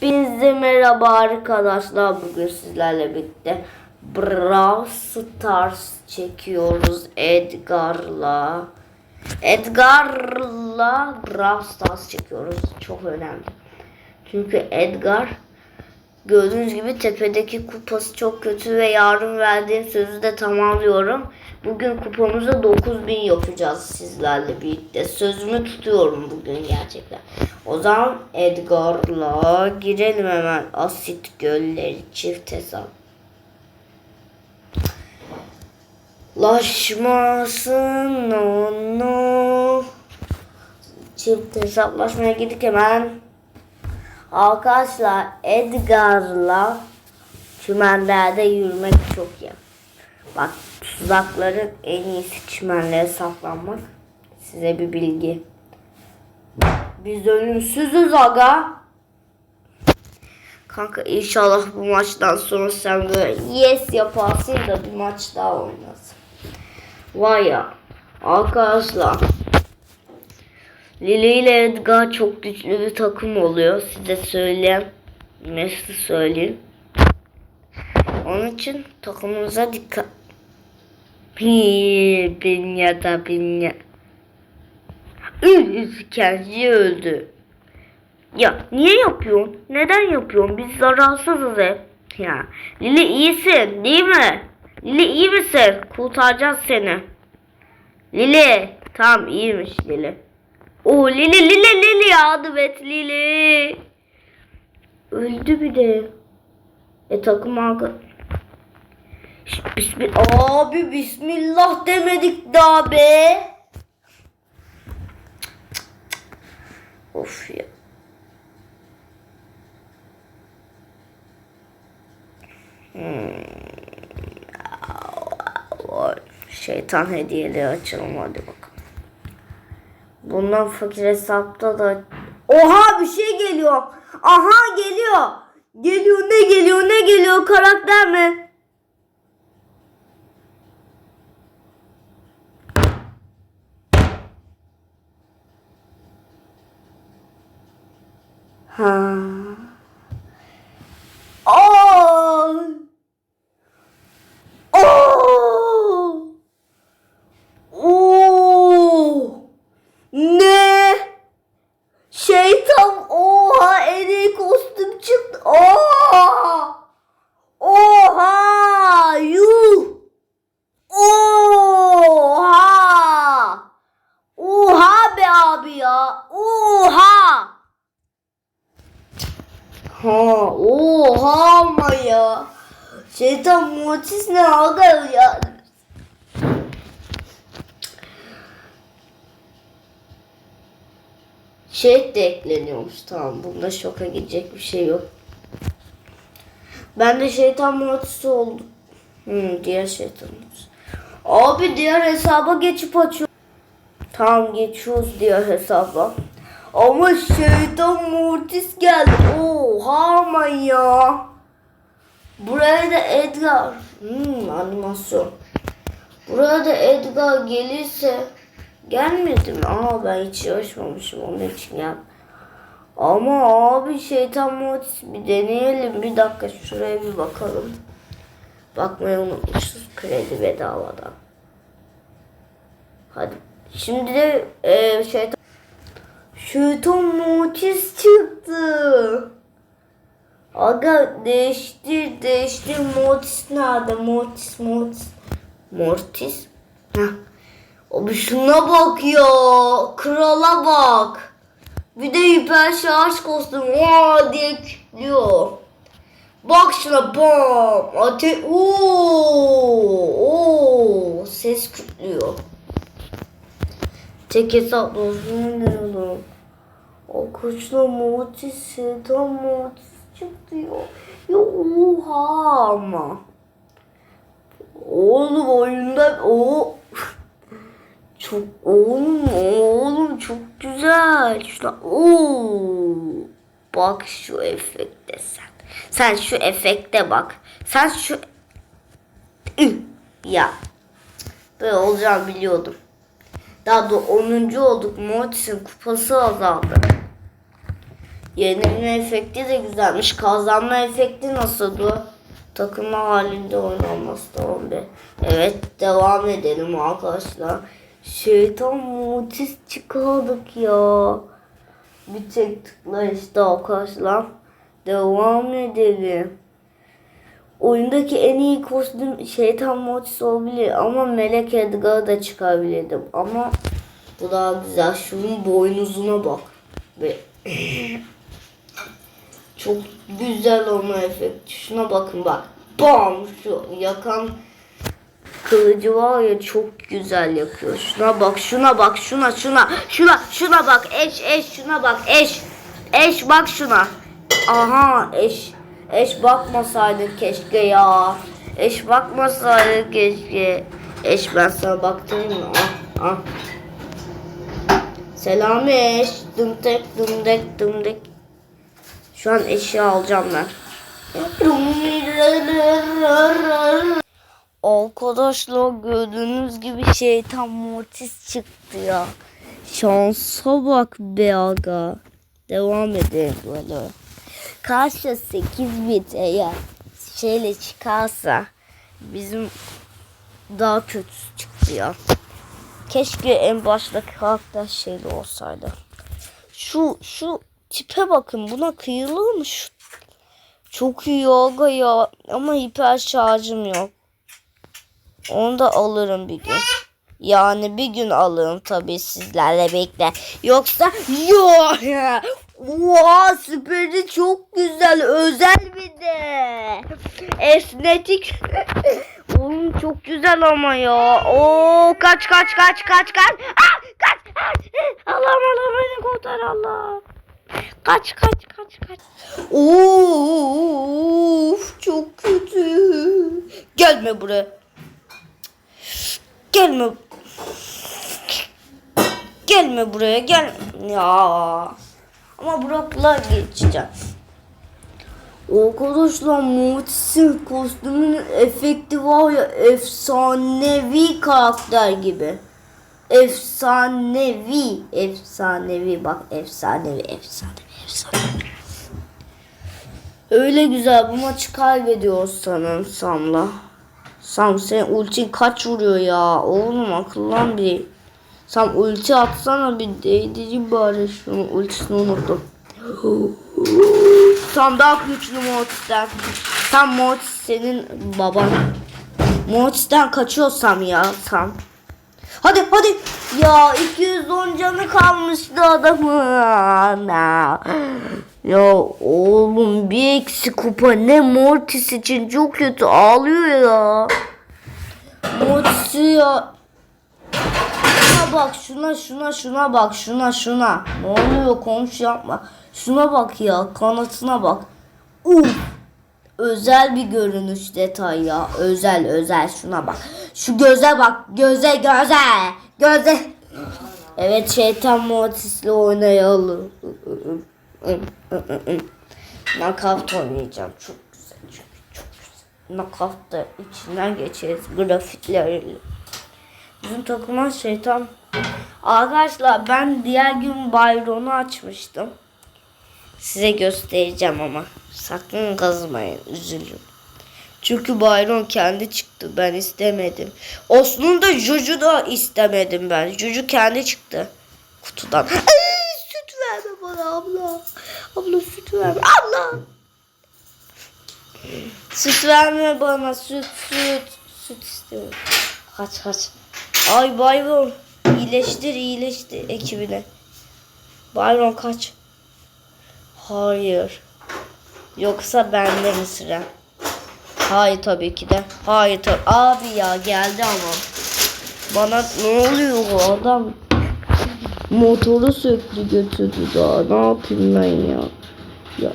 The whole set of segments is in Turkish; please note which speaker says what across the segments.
Speaker 1: Hepinize merhaba arkadaşlar. Bugün sizlerle birlikte Brawl Stars çekiyoruz Edgar'la. Edgar'la Brawl Stars çekiyoruz. Çok önemli. Çünkü Edgar gördüğünüz gibi tepedeki kupası çok kötü ve yarın verdiğim sözü de tamamlıyorum. Bugün kupamızı 9000 yapacağız sizlerle birlikte. Sözümü tutuyorum bugün gerçekten. O zaman Edgar'la girelim hemen. Asit gölleri çift hesap. Laşmasın onu. Çift hesaplaşmaya girdik hemen. Arkadaşlar Edgar'la çimenlerde yürümek çok iyi. Bak tuzakların en iyisi çimenlere saklanmak. Size bir bilgi. Biz ölümsüzüz aga. Kanka inşallah bu maçtan sonra sen böyle yes yaparsın da bir maç daha oynasın. Vay ya. Arkadaşlar. Lili ile Edgar çok güçlü bir takım oluyor. Size söyleyeyim. Nasıl söyleyeyim. Onun için takımınıza dikkat. Hii, bin ya da bin ya. Üf, kendi öldü. Ya niye yapıyorsun? Neden yapıyorsun? Biz zararsızız hep. Ya Lili iyisin değil mi? Lili iyi misin? Kurtaracağız seni. Lili. Tamam iyiymiş Lili. Oo Lili Lili Lili yardım et Lili. Öldü bir de. E takım arka... Şş, Bismillah. Abi bismillah demedik daha be. Of ya. Hmm. Şeytan hediyeleri açalım hadi bakalım. Bundan fakir hesapta da... Oha bir şey geliyor. Aha geliyor. Geliyor ne geliyor ne geliyor karakter mi? Ha. Oh! Oh! Oh! Ne? Şeytan oha en iyi kostüm çıktı. Oha! Oha! Yuh! Oha! Oha be abi ya. Oha! Ha, oha ama ya. Şeytan Mortis ne aga ya. Şey de ekleniyormuş tamam. Bunda şoka gidecek bir şey yok. Ben de şeytan Mortis oldum. Hmm, diğer şeytan. Abi diğer hesaba geçip açıyor. Tamam geçiyoruz diğer hesaba. Ama şeytan Mortis geldi. Oha ama ya. Buraya da Edgar. Hmm, animasyon. Buraya da Edgar gelirse gelmedi mi? Aa ben hiç yarışmamışım onun için ya. Ama abi şeytan Mortis bir deneyelim. Bir dakika şuraya bir bakalım. Bakmayı unutmuşuz kredi bedavadan. Hadi. Şimdi de e, şeytan Şeytan Mortis çıktı. Aga değişti değişti Mortis nerede? Mortis Mortis. Mortis? Heh. Abi şuna bak ya. Krala bak. Bir de hiper şarj kostüm Vaa diye kilitliyor Bak şuna bam. Ate ooo oo. Ses kütlüyor Tek uzun diyorum. O kuşla Mortis, şeytan Mortis çıktı ya. Ya oha ama. Oğlum oyunda o çok oğlum oğlum çok güzel. Şuna oo. Bak şu efekte sen. Sen şu efekte bak. Sen şu ya. Böyle olacağını biliyordum. Daha da 10. olduk. Mortis'in kupası azaldı. Yenilme efekti de güzelmiş. Kazanma efekti nasıl bu? Takımla halinde oynanması tamam be. Evet devam edelim arkadaşlar. Şeytan mutis çıkardık ya. Bir tek tıkla işte arkadaşlar. Devam edelim. Oyundaki en iyi kostüm şeytan mutis olabilir ama Melek Edgar'ı da çıkarabilirdim. Ama bu daha güzel. Şunun boynuzuna bak. Ve çok güzel olma efekti. Şuna bakın bak. Bam! Şu yakan kılıcı var ya çok güzel yakıyor. Şuna bak, şuna bak, şuna, şuna, şuna, şuna bak. Eş, eş, şuna bak. Eş, eş bak şuna. Aha, eş, eş bakmasaydı keşke ya. Eş bakmasaydı keşke. Eş ben sana baktırayım mı? Ah, ah. Selam eş. Dımtek, dımdek, dımdek. Şu an eşya alacağım ben. Arkadaşlar gördüğünüz gibi şeytan mortis çıktı ya. Şansa bak be aga. Devam edelim böyle. Karşı 8 bit eğer şeyle çıkarsa bizim daha kötüsü çıktı ya. Keşke en baştaki karakter şeyli olsaydı. Şu şu tipe bakın buna kıyılır mı şu? Çok iyi yoga ya ama hiper şarjım yok. Onu da alırım bir gün. Yani bir gün alırım tabii sizlerle bekle. Yoksa yok. Oha süperi çok güzel. Özel bir de. Esnetik. Oğlum çok güzel ama ya. Oo kaç kaç kaç kaç kaç. Ah, kaç kaç. Allah'ım Allah beni kurtar Allah. Kaç kaç kaç kaç. Of çok kötü. Gelme buraya. Gelme. Gelme buraya gel. Ya. Ama Brock'la geçeceğim. Arkadaşlar Mortis'in kostümünün efekti var ya efsanevi karakter gibi. Efsanevi, efsanevi bak efsanevi, efsanevi, efsanevi. Öyle güzel bu maçı kaybediyoruz sanırım Sam'la. Sam sen ulti kaç vuruyor ya? Oğlum akıllan bir. Sam ulti atsana bir değdirici bari şunu ultisini unuttum. Sam daha güçlü Mortis'ten. Tam Mortis senin baban. Mortis'ten kaçıyorsam ya Sam. Hadi hadi. Ya 210 canı kalmıştı adamın. Ya oğlum bir eksi kupa ne Mortis için çok kötü ağlıyor ya. Mortis ya. Şuna bak şuna şuna şuna bak şuna şuna. Ne oluyor komşu yapma. Şuna bak ya kanatına bak. Uf. Özel bir görünüş detay ya. Özel özel şuna bak. Şu göze bak. Göze göze. Göze. Evet şeytan Mortis'le oynayalım. Knockout oynayacağım. Çok güzel. Çok, çok güzel. Knockout'ta içinden geçeriz. Grafikleriyle. Bizim takıma şeytan. Arkadaşlar ben diğer gün Byron'u açmıştım. Size göstereceğim ama. Sakın kazmayın. Üzülün. Çünkü Byron kendi çıktı. Ben istemedim. Osman'ı da Juju da istemedim ben. Juju kendi çıktı. Kutudan. Ay, süt verme bana abla. Abla süt verme. Abla. Süt verme bana. Süt süt. Süt istiyorum. Kaç kaç. Ay Byron. iyileştir iyileştir ekibine. Byron kaç. Hayır. Yoksa bende mi sıra? Hayır tabii ki de. Hayır tabii. Abi ya geldi ama. Bana ne oluyor bu adam? Motoru söktü götürdü daha. Ne yapayım ben ya? Ya.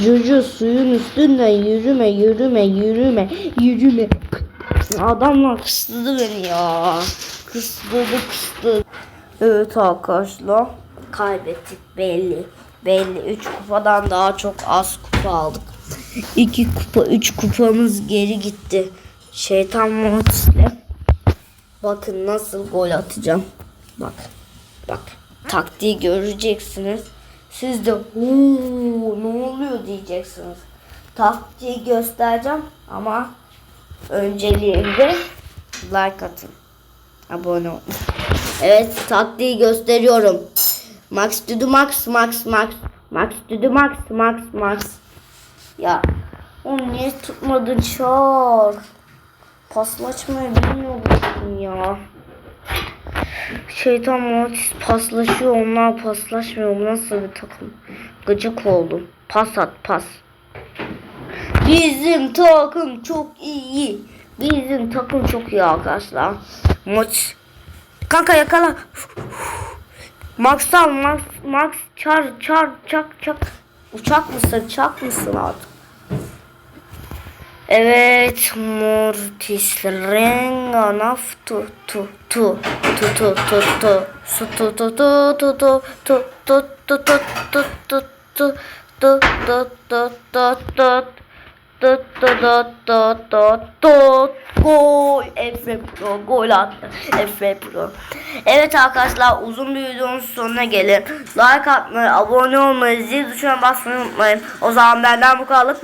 Speaker 1: Juju suyun üstünden yürüme yürüme yürüme yürüme. Adamlar kıstırdı beni ya. Kıstırdı kıstırdı. Evet arkadaşlar. Kaybettik belli. Belli. 3 kupadan daha çok az kupa aldık. 2 kupa 3 kupamız geri gitti. Şeytan Mortis'le. Bakın nasıl gol atacağım. Bak. Bak. Taktiği göreceksiniz. Siz de "Huu, ne oluyor diyeceksiniz. Taktiği göstereceğim ama önceliğinde like atın. Abone olun. Evet taktiği gösteriyorum. Max the max max max. Max the max max max. Ya onu niye tutmadın çor? Paslaşmayı bilmiyor musun ya? Şeytan Mortis paslaşıyor onlar paslaşmıyor. Bu nasıl bir takım? Gıcık oldum. Pas at pas. Bizim takım çok iyi. Bizim takım çok iyi arkadaşlar. Maç. Kanka yakala. Max al Max Max çar çar çak çak. Uçak mısın çak mısın artık? Evet Mortis renga naftu tu tu tu tu tu tu su tu tu tu tu tu tu tu tu tu tu tu tu tu tu tu tu tu Tut tut tut tut tut tut Gol. Efe Pro gol attı. Efe Pro. Evet arkadaşlar uzun bir videonun sonuna gelin. Like atmayı abone olmayı zil tuşuna basmayı unutmayın. O zaman benden bu kadar